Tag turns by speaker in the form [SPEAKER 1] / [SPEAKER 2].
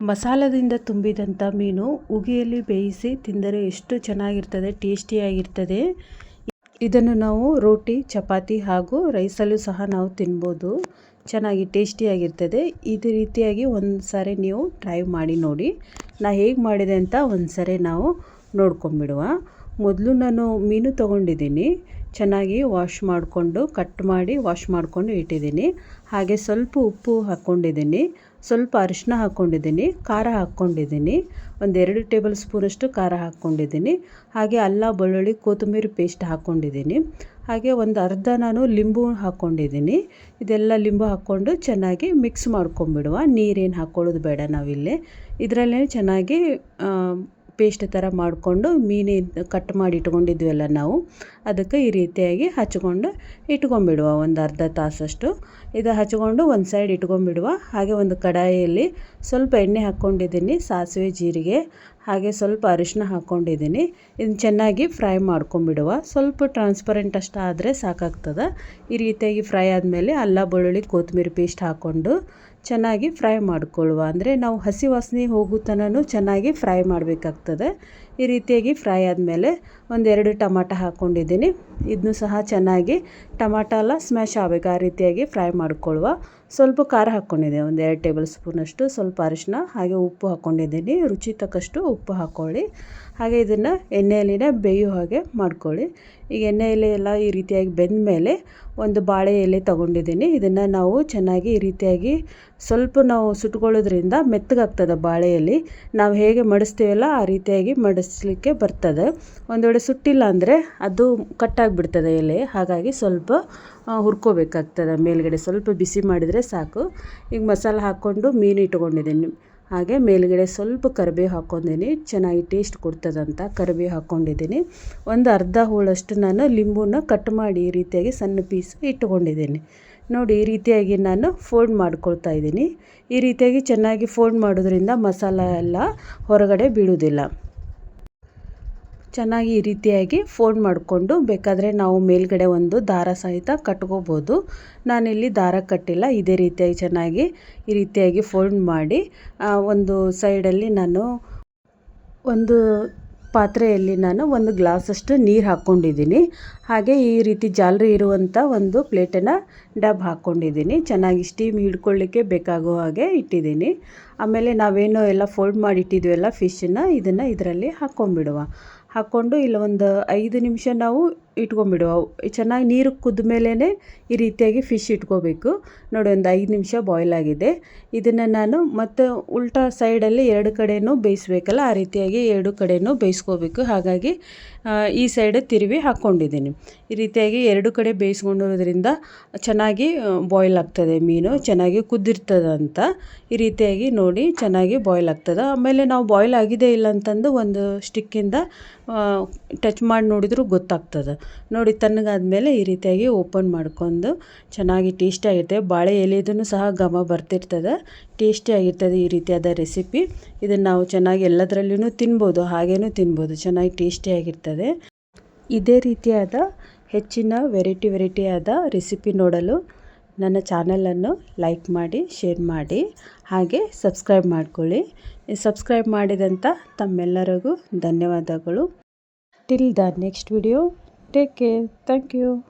[SPEAKER 1] ಮಸಾಲದಿಂದ ತುಂಬಿದಂಥ ಮೀನು ಉಗಿಯಲ್ಲಿ ಬೇಯಿಸಿ ತಿಂದರೆ ಎಷ್ಟು ಚೆನ್ನಾಗಿರ್ತದೆ, ಟೇಸ್ಟಿಯಾಗಿರ್ತದೆ. ಇದನ್ನು ನಾವು ರೋಟಿ, ಚಪಾತಿ ಹಾಗೂ ರೈಸಲ್ಲೂ ಸಹ ನಾವು ತಿನ್ಬೋದು. ಚೆನ್ನಾಗಿ ಟೇಸ್ಟಿಯಾಗಿರ್ತದೆ. ಇದೇ ರೀತಿಯಾಗಿ ಒಂದು ಸಾರಿ ನೀವು ಟ್ರೈ ಮಾಡಿ ನೋಡಿ. ನಾ ಹೇಗೆ ಮಾಡಿದೆ ಅಂತ ಒಂದು ಸಾರಿ ನಾವು ನೋಡ್ಕೊಂಬಿಡುವ. ಮೊದಲು ನಾನು ಮೀನು ತೊಗೊಂಡಿದ್ದೀನಿ. ಚೆನ್ನಾಗಿ ವಾಶ್ ಮಾಡಿಕೊಂಡು, ಕಟ್ ಮಾಡಿ ವಾಶ್ ಮಾಡಿಕೊಂಡು ಇಟ್ಟಿದ್ದೀನಿ. ಹಾಗೆ ಸ್ವಲ್ಪ ಉಪ್ಪು ಹಾಕ್ಕೊಂಡಿದ್ದೀನಿ ಸ್ವಲ್ಪ ಅರಿಶಿನ ಹಾಕ್ಕೊಂಡಿದ್ದೀನಿ, ಖಾರ ಹಾಕ್ಕೊಂಡಿದ್ದೀನಿ, ಒಂದೆರಡು ಟೇಬಲ್ ಸ್ಪೂನಷ್ಟು ಖಾರ ಹಾಕ್ಕೊಂಡಿದ್ದೀನಿ, ಹಾಗೆ ಅಲ್ಲ, ಬೆಳ್ಳುಳ್ಳಿ, ಕೊತ್ತಂಬರಿ ಪೇಸ್ಟ್ ಹಾಕ್ಕೊಂಡಿದ್ದೀನಿ, ಹಾಗೆ ಒಂದು ಅರ್ಧ ನಾನು ಲಿಂಬು ಹಾಕ್ಕೊಂಡಿದ್ದೀನಿ, ಇದೆಲ್ಲ ಲಿಂಬು ಹಾಕ್ಕೊಂಡು ಚೆನ್ನಾಗಿ ಮಿಕ್ಸ್ ಮಾಡ್ಕೊಂಬಿಡುವ, ನೀರೇನು ಹಾಕ್ಕೊಳ್ಳೋದು ಬೇಡ ನಾವಿಲ್ಲಿ ಇದರಲ್ಲೇ ಚೆನ್ನಾಗಿ ಪೇಸ್ಟ್ ಥರ ಮಾಡಿಕೊಂಡು ಮೀನು ಕಟ್ ಮಾಡಿ ಇಟ್ಕೊಂಡಿದ್ವಲ್ಲ ನಾವು, ಅದಕ್ಕೆ ಈ ರೀತಿಯಾಗಿ ಹಚ್ಕೊಂಡು ಇಟ್ಕೊಂಬಿಡುವ ಒಂದು ಅರ್ಧ ತಾಸಷ್ಟು ಇದು ಹಚ್ಕೊಂಡು ಒಂದು ಸೈಡ್ ಇಟ್ಕೊಂಬಿಡುವ ಹಾಗೆ ಒಂದು ಕಡಾಯಿಯಲ್ಲಿ ಸ್ವಲ್ಪ ಎಣ್ಣೆ ಹಾಕ್ಕೊಂಡಿದ್ದೀನಿ, ಸಾಸಿವೆ, ಜೀರಿಗೆ, ಹಾಗೆ ಸ್ವಲ್ಪ ಅರಿಶಿನ ಹಾಕ್ಕೊಂಡಿದ್ದೀನಿ. ಇದನ್ನು ಚೆನ್ನಾಗಿ ಫ್ರೈ ಮಾಡ್ಕೊಂಬಿಡುವ ಸ್ವಲ್ಪ ಟ್ರಾನ್ಸ್ಪರೆಂಟ್ ಅಷ್ಟು ಆದರೆ ಸಾಕಾಗ್ತದೆ. ಈ ರೀತಿಯಾಗಿ ಫ್ರೈ ಆದಮೇಲೆ ಅಲ್ಲ, ಬೆಳ್ಳುಳ್ಳಿ, ಕೊತ್ತಂಬರಿ ಪೇಸ್ಟ್ ಹಾಕ್ಕೊಂಡು ಚೆನ್ನಾಗಿ ಫ್ರೈ ಮಾಡಿಕೊಳ್ಳುವ. ಅಂದರೆ ನಾವು ಹಸಿ ವಾಸನೆ ಹೋಗೋ ತನಕ ಚೆನ್ನಾಗಿ ಫ್ರೈ ಮಾಡಬೇಕಾಗ್ತದೆ. ಈ ರೀತಿಯಾಗಿ ಫ್ರೈ ಆದಮೇಲೆ ಒಂದೆರಡು ಟಮಾಟ ಹಾಕ್ಕೊಂಡಿದ್ದೀನಿ. ಇದನ್ನು ಸಹ ಚೆನ್ನಾಗಿ ಟಮಾಟ ಎಲ್ಲ ಸ್ಮ್ಯಾಶ್ ಆಗಬೇಕು. ಆ ರೀತಿಯಾಗಿ ಫ್ರೈ ಮಾಡಿಕೊಳ್ಳುವ. ಸ್ವಲ್ಪ ಖಾರ ಹಾಕ್ಕೊಂಡಿದ್ದೆ. ಒಂದು ಎರಡು ಟೇಬಲ್ ಸ್ಪೂನಷ್ಟು ಸ್ವಲ್ಪ ಅರಿಶಿನ ಹಾಗೆ ಉಪ್ಪು ಹಾಕ್ಕೊಂಡಿದ್ದೀನಿ. ರುಚಿ ತಕ್ಕಷ್ಟು ಉಪ್ಪು ಹಾಕ್ಕೊಳ್ಳಿ ಹಾಗೆ ಇದನ್ನು ಎಣ್ಣೆಯಲ್ಲಿನೇ ಬೇಯೋ ಹಾಗೆ ಮಾಡ್ಕೊಳ್ಳಿ. ಈಗ ಎಣ್ಣೆಯಲ್ಲಿ ಎಲ್ಲ ಈ ರೀತಿಯಾಗಿ ಬೆಂದ ಮೇಲೆ ಒಂದು ಬಾಳೆ ಎಲೆ ತೊಗೊಂಡಿದ್ದೀನಿ. ಇದನ್ನು ನಾವು ಚೆನ್ನಾಗಿ ಈ ರೀತಿಯಾಗಿ ಸ್ವಲ್ಪ ನಾವು ಸುಟ್ಕೊಳ್ಳೋದ್ರಿಂದ ಮೆತ್ತಗಾಗ್ತದೆ ಬಾಳೆ ಎಲೆ. ನಾವು ಹೇಗೆ ಮಡಿಸ್ತೀವಲ್ಲ, ಆ ರೀತಿಯಾಗಿ ಮಡಿಸ್ಲಿಕ್ಕೆ ಬರ್ತದೆ. ಒಂದು ವೇಳೆ ಸುಟ್ಟಿಲ್ಲ ಅಂದರೆ ಅದು ಕಟ್ಟಾಗಿಬಿಡ್ತದೆ ಎಲೆ. ಹಾಗಾಗಿ ಸ್ವಲ್ಪ ಹುರ್ಕೋಬೇಕಾಗ್ತದೆ. ಮೇಲುಗಡೆ ಸ್ವಲ್ಪ ಬಿಸಿ ಮಾಡಿದರೆ ಸಾಕು. ಈಗ ಮಸಾಲೆ ಹಾಕ್ಕೊಂಡು ಮೀನು ಇಟ್ಕೊಂಡಿದ್ದೀನಿ. ಹಾಗೆ ಮೇಲುಗಡೆ ಸ್ವಲ್ಪ ಕರಿಬೇವು ಹಾಕ್ಕೊಂಡಿದ್ದೀನಿ. ಚೆನ್ನಾಗಿ ಟೇಸ್ಟ್ ಕೊಡ್ತದಂತ ಕರಿಬೇವು ಹಾಕ್ಕೊಂಡಿದ್ದೀನಿ. ಒಂದು ಅರ್ಧ ಹೋಳಷ್ಟು ನಾನು ಲಿಂಬುನ ಕಟ್ ಮಾಡಿ ಈ ರೀತಿಯಾಗಿ ಸಣ್ಣ ಪೀಸ್ ಇಟ್ಕೊಂಡಿದ್ದೀನಿ. ನೋಡಿ, ಈ ರೀತಿಯಾಗಿ ನಾನು ಫೋಲ್ಡ್ ಮಾಡ್ಕೊಳ್ತಾ ಇದ್ದೀನಿ. ಈ ರೀತಿಯಾಗಿ ಚೆನ್ನಾಗಿ ಫೋಲ್ಡ್ ಮಾಡೋದ್ರಿಂದ ಮಸಾಲ ಎಲ್ಲ ಹೊರಗಡೆ ಬೀಳೋದಿಲ್ಲ ಚೆನ್ನಾಗಿ ಈ ರೀತಿಯಾಗಿ ಫೋಲ್ಡ್ ಮಾಡಿಕೊಂಡು ಬೇಕಾದರೆ ನಾವು ಮೇಲ್ಗಡೆ ಒಂದು ದಾರ ಸಹಿತ ಕಟ್ಕೋಬೋದು. ನಾನಿಲ್ಲಿ ದಾರ ಕಟ್ಟಿಲ್ಲ, ಇದೇ ರೀತಿಯಾಗಿ ಚೆನ್ನಾಗಿ ಈ ರೀತಿಯಾಗಿ ಫೋಲ್ಡ್ ಮಾಡಿ ಒಂದು ಸೈಡಲ್ಲಿ ನಾನು ಒಂದು ಪಾತ್ರೆಯಲ್ಲಿ ನಾನು ಒಂದು ಗ್ಲಾಸಷ್ಟು ನೀರು ಹಾಕ್ಕೊಂಡಿದ್ದೀನಿ. ಹಾಗೆ ಈ ರೀತಿ ಜಾಲರಿ ಇರುವಂಥ ಒಂದು ಪ್ಲೇಟನ್ನು ಡಬ್ ಹಾಕ್ಕೊಂಡಿದ್ದೀನಿ. ಚೆನ್ನಾಗಿ ಸ್ಟೀಮ್ ಹಿಡ್ಕೊಳ್ಳಿಕ್ಕೆ ಬೇಕಾಗೋ ಹಾಗೆ ಇಟ್ಟಿದ್ದೀನಿ. ಆಮೇಲೆ ನಾವೇನೋ ಎಲ್ಲ ಫೋಲ್ಡ್ ಮಾಡಿ ಇಟ್ಟಿದ್ವಲ್ಲ ಫಿಶನ್ನು ಇದನ್ನು ಇದರಲ್ಲಿ ಹಾಕ್ಕೊಂಬಿಡುವ ಹಾಕ್ಕೊಂಡು ಇಲ್ಲ ಒಂದು ಐದು ನಿಮಿಷ ನಾವು ಇಟ್ಕೊಂಬಿಡುವ ಚೆನ್ನಾಗಿ ನೀರು ಕುದ್ದ ಮೇಲೇ ಈ ರೀತಿಯಾಗಿ ಫಿಶ್ ಇಟ್ಕೋಬೇಕು. ನೋಡಿ, ಒಂದು ಐದು ನಿಮಿಷ ಬಾಯ್ಲ್ ಆಗಿದೆ. ಇದನ್ನು ನಾನು ಮತ್ತು ಉಲ್ಟಾ ಸೈಡಲ್ಲಿ ಎರಡು ಕಡೆಯೂ ಬೇಯಿಸ್ಬೇಕಲ್ಲ, ಆ ರೀತಿಯಾಗಿ ಎರಡು ಕಡೆಯೂ ಬೇಯಿಸ್ಕೋಬೇಕು. ಹಾಗಾಗಿ ಈ ಸೈಡ್ ತಿರುವಿ ಹಾಕ್ಕೊಂಡಿದ್ದೀನಿ. ಈ ರೀತಿಯಾಗಿ ಎರಡು ಕಡೆ ಬೇಯಿಸ್ಕೊಂಡಿರೋದ್ರಿಂದ ಚೆನ್ನಾಗಿ ಬಾಯ್ಲ್ ಆಗ್ತದೆ ಮೀನು, ಚೆನ್ನಾಗಿ ಕುದ್ದಿರ್ತದೆ ಅಂತ ಈ ರೀತಿಯಾಗಿ ನೋಡಿ ಚೆನ್ನಾಗಿ ಬಾಯ್ಲ್ ಆಗ್ತದೆ. ಆಮೇಲೆ ನಾವು ಬಾಯ್ಲ್ ಆಗಿದೆ ಇಲ್ಲ ಅಂತಂದು ಒಂದು ಸ್ಟಿಕ್ಕಿಂದ ಟಚ್ ಮಾಡಿ ನೋಡಿದರೂ ಗೊತ್ತಾಗ್ತದೆ. ನೋಡಿ ತಣ್ಣಗಾದ್ಮೇಲೆ ಈ ರೀತಿಯಾಗಿ ಓಪನ್ ಮಾಡ್ಕೊಂಡು ಚೆನ್ನಾಗಿ ಟೇಸ್ಟಿಯಾಗಿರ್ತದೆ ಬಾಳೆ ಎಲೆದೂ ಸಹ ಘಮ ಬರ್ತಿರ್ತದೆ. ಟೇಸ್ಟಿಯಾಗಿರ್ತದೆ ಈ ರೀತಿಯಾದ ರೆಸಿಪಿ. ಇದನ್ನು ನಾವು ಚೆನ್ನಾಗಿ ಎಲ್ಲದರಲ್ಲೂ ತಿನ್ಬೋದು, ಹಾಗೇನೂ ತಿನ್ಬೋದು. ಚೆನ್ನಾಗಿ ಟೇಸ್ಟಿಯಾಗಿರ್ತದೆ ಇದೇ ರೀತಿಯಾದ ಹೆಚ್ಚಿನ ವೆರೈಟಿ ವೆರೈಟಿಯಾದ ರೆಸಿಪಿ ನೋಡಲು ನನ್ನ ಚಾನಲನ್ನು ಲೈಕ್ ಮಾಡಿ, ಶೇರ್ ಮಾಡಿ, ಹಾಗೆ ಸಬ್ಸ್ಕ್ರೈಬ್ ಮಾಡ್ಕೊಳ್ಳಿ. ಸಬ್ಸ್ಕ್ರೈಬ್ ಮಾಡಿದಂಥ ತಮ್ಮೆಲ್ಲರಿಗೂ ಧನ್ಯವಾದಗಳು. Till the next video. Take care. Thank you.